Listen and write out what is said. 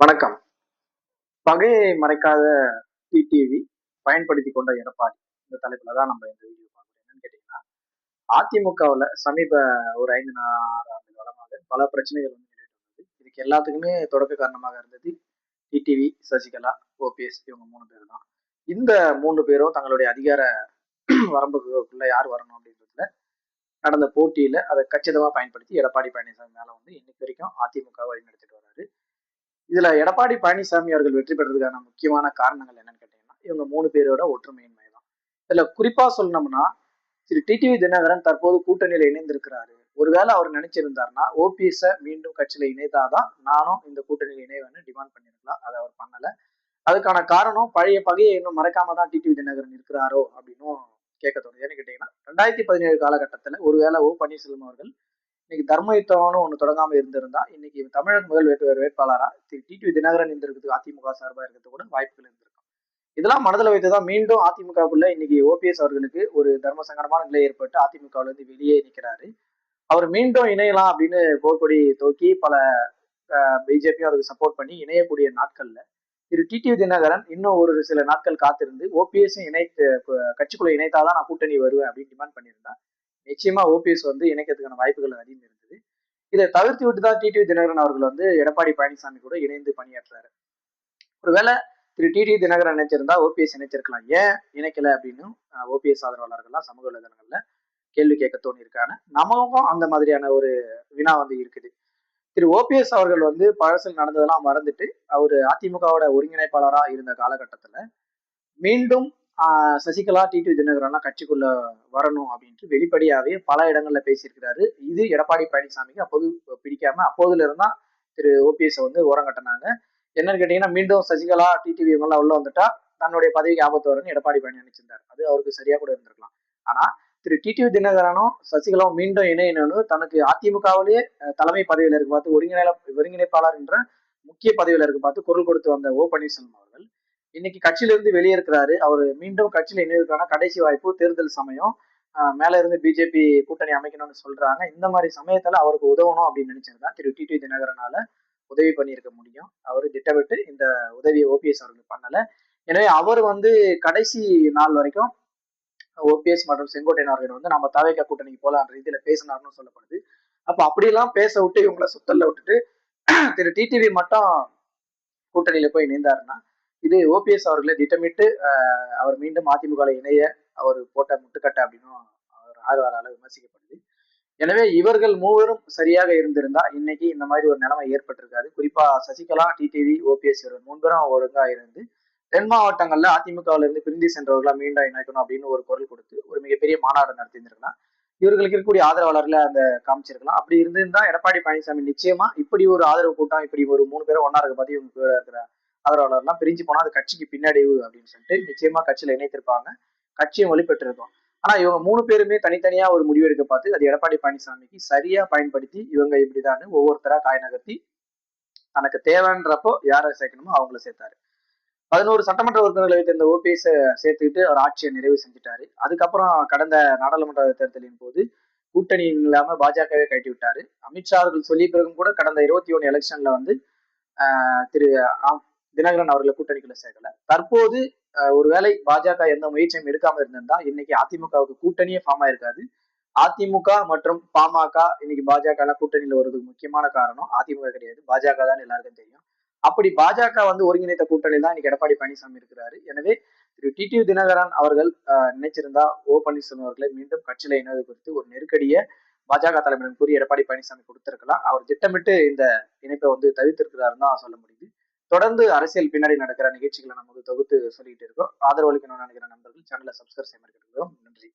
வணக்கம். பகையை மறைக்காத டிடிவி பயன்படுத்தி கொண்ட எடப்பாடி. இந்த தலைப்புல தான் நம்ம இந்த வீடியோ பார்க்குறோம் என்னன்னு கேட்டீங்கன்னா அதிமுகவில் சமீப ஒரு ஐந்து ஆறு ஆண்டு காலமாக பல பிரச்சனைகள் வந்து நிலவிட்டு இதுக்கு எல்லாத்துக்குமே தொடக்க காரணமாக இருந்தது டிடிவி சசிகலா ஓபிஎஸ் இவங்க மூணு பேர் தான். இந்த மூணு பேரும் தங்களுடைய அதிகார வரம்புக்குள்ள யார் வரணும் அப்படின்றதுல நடந்த போட்டியில அதை கச்சிதமாக பயன்படுத்தி எடப்பாடி பழனிசாமி மேல வந்து இன்னைக்கு வரைக்கும் அதிமுக வழி நடத்திட்டு வர்றாரு இதுல எடப்பாடி பழனிசாமி அவர்கள் வெற்றி பெற்றதுக்கான முக்கியமான காரணங்கள் என்னன்னு கேட்டீங்கன்னா இவங்க மூணு பேரோட ஒற்றுமையின்மை தான் இதுல குறிப்பா சொல்லணும்னா திரு டிடிவி தினகரன் தற்போது கூட்டணியில இணைந்திருக்கிறாரு. ஒருவேளை அவர் நினைச்சிருந்தாருன்னா ஓபிஎஸ் மீண்டும் கட்சியில இணைத்தாதான் நானும் இந்த கூட்டணியில இணைவேன்னு டிமாண்ட் பண்ணிருக்கலாம். அதை அவர் பண்ணல. அதுக்கான காரணம் பழைய பகையை இன்னும் மறக்காம தான் டிடிவி தினகரன் இருக்கிறாரோ அப்படின்னும் கேட்க தோணுது. ஏன்னு கேட்டீங்கன்னா ரெண்டாயிரத்தி பதினேழு காலகட்டத்தில் ஒருவேளை ஓ பன்னீர்செல்வம் அவர்கள் இன்னைக்கு தர்ம யுத்தம்னு ஒன்று தொடங்காமல் இருந்திருந்தா இன்னைக்கு தமிழக முதல் வேட்பாளர் வேட்பாளரா திரு டிடிவி தினகரன் இருந்திருக்குது அதிமுக சார்பாக இருக்கிறது கூட வாய்ப்புகள் இருந்திருக்கும். இதெல்லாம் மனதில் வைத்துதான் மீண்டும் அதிமுகவுக்குள்ள இன்னைக்கு ஓபிஎஸ் அவர்களுக்கு ஒரு தர்ம சங்கடமான நிலை ஏற்பட்டு அதிமுகவுல இருந்து வெளியே நிற்கிறாரு அவர் மீண்டும் இணையலாம் அப்படின்னு போர்க்கொடி தோக்கி பல பிஜேபியும் அதுக்கு சப்போர்ட் பண்ணி இணையக்கூடிய நாட்கள்ல திரு டிடிவி தினகரன் இன்னும் ஒரு சில நாட்கள் காத்திருந்து ஓபிஎஸ் இணைத்து கட்சிக்குள்ள இணைத்தாதான் நான் கூட்டணி வருவேன் அப்படின்னு டிமாண்ட் பண்ணியிருந்தேன் நிச்சயமா ஓபிஎஸ் வந்து இணைக்கிறதுக்கான வாய்ப்புகள் அதிகம் இருந்தது இதை தவிர்த்து விட்டு தான் டிடிவி தினகரன் அவர்கள் வந்து எடப்பாடி பழனிசாமி கூட இணைந்து பணியாற்றுறாரு ஒருவேளை திரு டிடி தினகரன் நினைச்சிருந்தா ஓபிஎஸ் இணைச்சிருக்கலாம் ஏன் இணைக்கல அப்படின்னு ஓபிஎஸ் ஆதரவாளர்கள்லாம் சமூக வலைதளங்கள்ல கேள்வி கேட்க தோணி இருக்காங்க நமக்கும் அந்த மாதிரியான ஒரு வினா வந்து இருக்குது. திரு ஓபிஎஸ் அவர்கள் வந்து பழசில் நடந்ததெல்லாம் மறந்துட்டு அவர் அதிமுகவோட ஒருங்கிணைப்பாளராக இருந்த காலகட்டத்தில் மீண்டும் சசிகலா டிடி தினகரன்லாம் கட்சிக்குள்ள வரணும் அப்படின்ட்டு வெளிப்படையாவே பல இடங்கள்ல பேசியிருக்கிறாரு. இது எடப்பாடி பழனிசாமிக்கு அப்போது பிடிக்காம அப்போதுல இருந்தா திரு ஓபிஎஸ் வந்து ஓரம் கட்டினாங்க. என்னன்னு கேட்டீங்கன்னா மீண்டும் சசிகலா டிடிவி இவங்கெல்லாம் உள்ள வந்துட்டா தன்னுடைய பதவிக்கு ஆபத்து வரும்னு எடப்பாடி பழனி நினைச்சிருந்தார் அது அவருக்கு சரியா கூட இருந்திருக்கலாம். ஆனா திரு டிடிவி தினகரனும் சசிகலாவும் மீண்டும் இணையணும்னு தனக்கு அதிமுகவிலேயே தலைமை பதவியில இருக்கு பார்த்து ஒருங்கிணை ஒருங்கிணைப்பாளர் என்ற முக்கிய பதவியில இருக்கு பார்த்து குரல் கொடுத்து வந்த ஓ பன்னீர்செல்வம் அவர்கள் இன்னைக்கு கட்சியிலிருந்து வெளியே இருக்கிறாரு. அவர் மீண்டும் கட்சியில் இணைவதற்கான கடைசி வாய்ப்பு தேர்தல் சமயம். மேல இருந்து பிஜேபி கூட்டணி அமைக்கணும்னு சொல்றாங்க. இந்த மாதிரி சமயத்துல அவருக்கு உதவணும் அப்படின்னு நினைச்சிருந்தா திரு டிடி தினகரனால உதவி பண்ணியிருக்க முடியும். அவர் திட்டமிட்டு இந்த உதவியை ஓபிஎஸ் அவர்கள் பண்ணல. எனவே அவர் வந்து கடைசி நாள் வரைக்கும் ஓபிஎஸ் மற்றும் செங்கோட்டையன் அவர்கள் வந்து நம்ம தவைக்க கூட்டணிக்கு போலான்ற ரீதியில பேசினார்னு சொல்லப்படுது. அப்ப அப்படியெல்லாம் பேச விட்டு இவங்களை சுத்தல்ல விட்டுட்டு திரு டிடிவி மட்டும் கூட்டணியில போய் இணைந்தாருன்னா இது ஓபிஎஸ் அவர்களை திட்டமிட்டு அவர் மீண்டும் அதிமுக இணைய அவர் போட்ட முட்டுக்கட்டை அப்படின்னும் அவர் ஆர்வலால விமர்சிக்கப்படுது. எனவே இவர்கள் மூவரும் சரியாக இருந்திருந்தா இன்னைக்கு இந்த மாதிரி ஒரு நிலைமை ஏற்பட்டிருக்காது. குறிப்பா சசிகலா டிடிவி ஓபிஎஸ் இவர்கள் மூன்றும் ஒழுங்கா இருந்து தென் மாவட்டங்கள்ல அதிமுகவில இருந்து பிரிந்து சென்றவர்களா மீண்டும் இணைக்கணும் அப்படின்னு ஒரு குரல் கொடுத்து ஒரு மிகப்பெரிய மாநாடு நடத்தியிருந்திருக்கலாம். இவர்களுக்கு இருக்கக்கூடிய ஆதரவாளர்களை அந்த காமிச்சிருக்கலாம். அப்படி இருந்திருந்தா எடப்பாடி பழனிசாமி நிச்சயமா இப்படி ஒரு ஆதரவு கூட்டம் இப்படி ஒரு மூணு பேரும் ஒன்னா இருக்க பத்தி இவங்க இருக்கிற ஆதரவாளர்லாம் பிரிஞ்சு போனா அது கட்சிக்கு பின்னடைவு அப்படின்னு சொல்லிட்டு நிச்சயமா கட்சியில இணைத்திருப்பாங்க. கட்சியும் வழிபெற்றிருக்கும் ஆனா இவங்க மூணு பேருமே தனித்தனியா ஒரு முடிவு எடுக்க பார்த்து அது எடப்பாடி பழனிசாமிக்கு சரியா பயன்படுத்தி இவங்க இப்படிதான் ஒவ்வொருத்தரா காய் நகர்த்தி தனக்கு தேவைன்றப்போ யாரை சேர்க்கணுமோ அவங்கள சேர்த்தாரு. பதினோரு சட்டமன்ற உறுப்பினர்களை வைத்திருந்த ஓபிஎஸ் சேர்த்துக்கிட்டு அவர் ஆட்சியை நிறைவு செஞ்சுட்டாரு. அதுக்கப்புறம் கடந்த நாடாளுமன்ற தேர்தலின் போது கூட்டணி இல்லாம பாஜகவே கட்டி விட்டாரு அமித்ஷா அவர்கள் சொல்லிய பிறகும் கூட கடந்த இருபத்தி ஒன்று எலெக்ஷன்ல வந்து திரு தினகரன் அவர்களை கூட்டணிக்குள்ள சேர்க்கல. தற்போது ஒருவேளை பாஜக எந்த முயற்சியும் எடுக்காம இருந்திருந்தா இன்னைக்கு அதிமுகவுக்கு கூட்டணியே ஃபார்ம் ஆயிருக்காது. அதிமுக மற்றும் பாமக இன்னைக்கு பாஜக கூட்டணியில வருவதுக்கு முக்கியமான காரணம் அதிமுக கிடையாது. பாஜக தான் எல்லாருக்கும் தெரியும். அப்படி பாஜக வந்து ஒருங்கிணைத்த கூட்டணி தான் இன்னைக்கு எடப்பாடி பழனிசாமி இருக்கிறாரு. எனவே திரு டிடிவி தினகரன் அவர்கள் நினைச்சிருந்தா ஓ. பன்னீர்செல்வம் அவர்களை மீண்டும் கட்சியில இணைவது குறித்து ஒரு நெருக்கடியை பாஜக தலைமையிடம் கூறி எடப்பாடி பழனிசாமி கொடுத்திருக்கலாம். அவர் திட்டமிட்டு இந்த இணைப்பை வந்து தவிர்த்திருக்கிறாருன்னு தான் சொல்ல முடியுது. தொடர்ந்து அரசியல் பின்னாடி நடக்கிற நிகழ்ச்சிகளை நம்ம தொகுத்து சொல்லிட்டு இருக்கோம். ஆதரவு அளிக்கணும்னு நினைக்கிற நண்பர்கள் சேனலை சப்ஸ்கிரைப் செய்ய நன்றி.